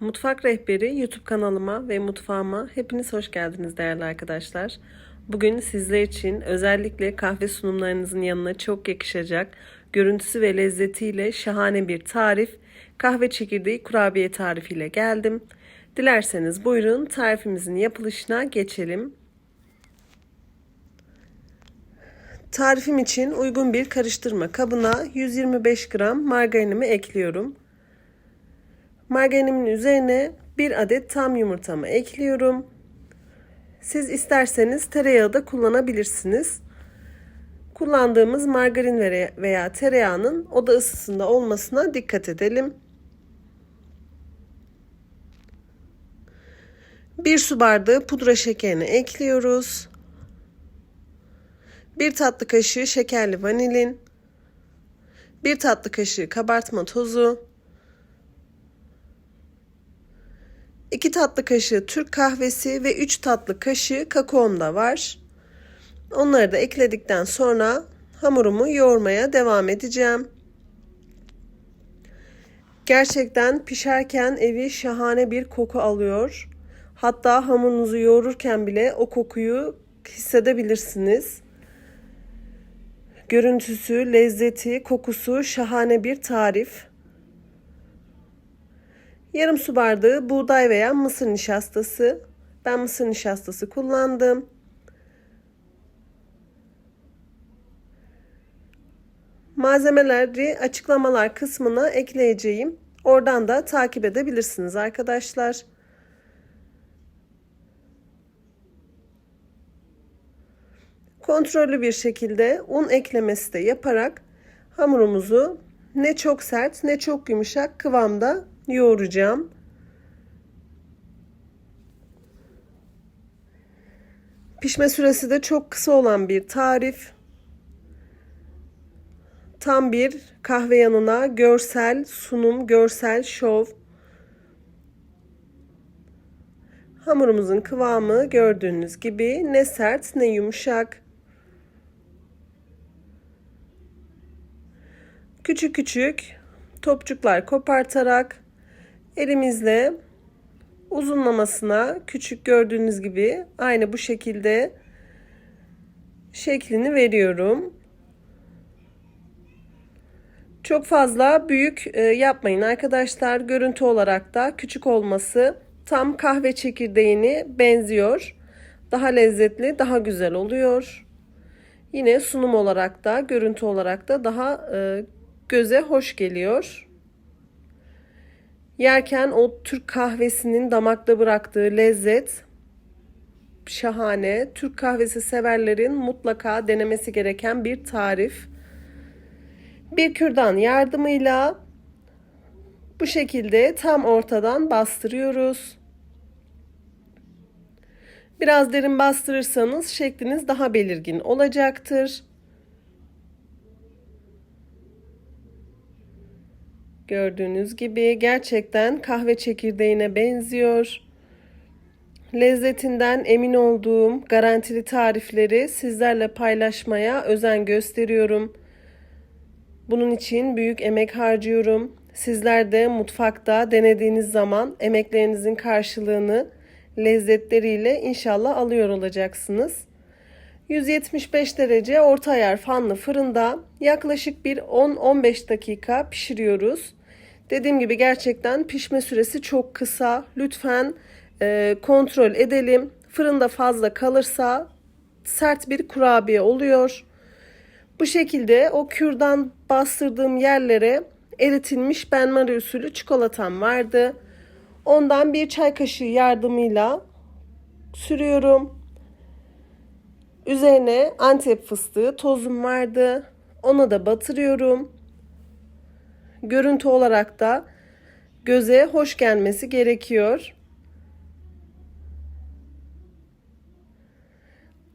Mutfak Rehberi YouTube kanalıma ve mutfağıma hepiniz hoş geldiniz değerli arkadaşlar. Bugün sizler için özellikle kahve sunumlarınızın yanına çok yakışacak görüntüsü ve lezzetiyle şahane bir tarif kahve çekirdeği kurabiye tarifiyle geldim. Dilerseniz buyurun tarifimizin yapılışına geçelim. Tarifim için uygun bir karıştırma kabına 125 gram margarinimi ekliyorum. Margarinimin üzerine bir adet tam yumurtamı ekliyorum. Siz isterseniz tereyağı da kullanabilirsiniz. Kullandığımız margarin veya tereyağının oda ısısında olmasına dikkat edelim. Bir su bardağı pudra şekerini ekliyoruz. Bir tatlı kaşığı şekerli vanilin. Bir tatlı kaşığı kabartma tozu. 2 tatlı kaşığı Türk kahvesi ve 3 tatlı kaşığı kakaom da var. Onları da ekledikten sonra hamurumu yoğurmaya devam edeceğim. Gerçekten pişerken evi şahane bir koku alıyor. Hatta hamurunuzu yoğururken bile o kokuyu hissedebilirsiniz. Görüntüsü, lezzeti, kokusu şahane bir tarif. Yarım su bardağı buğday veya mısır nişastası. Ben mısır nişastası kullandım. Malzemeleri açıklamalar kısmına ekleyeceğim. Oradan da takip edebilirsiniz arkadaşlar. Kontrollü bir şekilde un eklemesi de yaparak hamurumuzu ne çok sert ne çok yumuşak kıvamda yoğuracağım. Pişme süresi de çok kısa olan bir tarif. Tam bir kahve yanına görsel sunum, görsel şov. Hamurumuzun kıvamı gördüğünüz gibi ne sert ne yumuşak. Küçük küçük topçuklar kopartarak elimizle uzunlamasına küçük gördüğünüz gibi aynı bu şekilde şeklini veriyorum. Çok fazla büyük e, yapmayın arkadaşlar. Görüntü olarak da küçük olması tam kahve çekirdeğini benziyor. Daha lezzetli, daha güzel oluyor. Yine sunum olarak da, görüntü olarak da daha e, göze hoş geliyor. Yerken o Türk kahvesinin damakta bıraktığı lezzet şahane. Türk kahvesi severlerin mutlaka denemesi gereken bir tarif. Bir kürdan yardımıyla bu şekilde tam ortadan bastırıyoruz. Biraz derin bastırırsanız şekliniz daha belirgin olacaktır. Gördüğünüz gibi gerçekten kahve çekirdeğine benziyor. Lezzetinden emin olduğum garantili tarifleri sizlerle paylaşmaya özen gösteriyorum. Bunun için büyük emek harcıyorum. Sizler de mutfakta denediğiniz zaman emeklerinizin karşılığını lezzetleriyle inşallah alıyor olacaksınız. 175 derece orta ayar fanlı fırında yaklaşık bir 10-15 dakika pişiriyoruz. Dediğim gibi gerçekten pişme süresi çok kısa. Lütfen e, kontrol edelim. Fırında fazla kalırsa sert bir kurabiye oluyor. Bu şekilde o kürdan bastırdığım yerlere eritilmiş benmari usulü çikolatam vardı. Ondan bir çay kaşığı yardımıyla sürüyorum. Üzerine antep fıstığı tozum vardı. Ona da batırıyorum görüntü olarak da göze hoş gelmesi gerekiyor.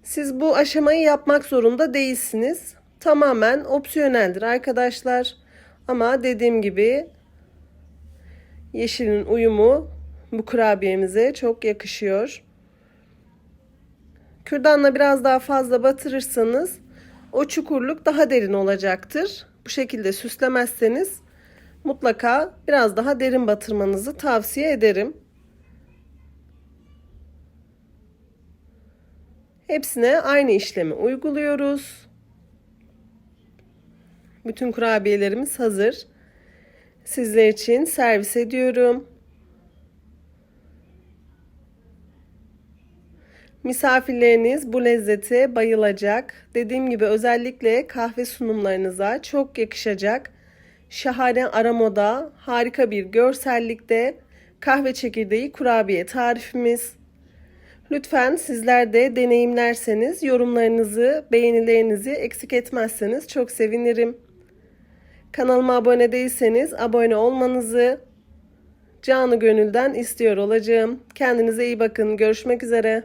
Siz bu aşamayı yapmak zorunda değilsiniz. Tamamen opsiyoneldir arkadaşlar. Ama dediğim gibi yeşilin uyumu bu kurabiyemize çok yakışıyor. Kürdanla biraz daha fazla batırırsanız o çukurluk daha derin olacaktır. Bu şekilde süslemezseniz mutlaka biraz daha derin batırmanızı tavsiye ederim. Hepsine aynı işlemi uyguluyoruz. Bütün kurabiyelerimiz hazır. Sizler için servis ediyorum. Misafirleriniz bu lezzete bayılacak. Dediğim gibi özellikle kahve sunumlarınıza çok yakışacak. Şahane aromoda, harika bir görsellikte kahve çekirdeği kurabiye tarifimiz. Lütfen sizler de deneyimlerseniz yorumlarınızı, beğenilerinizi eksik etmezseniz çok sevinirim. Kanalıma abone değilseniz abone olmanızı canı gönülden istiyor olacağım. Kendinize iyi bakın. Görüşmek üzere.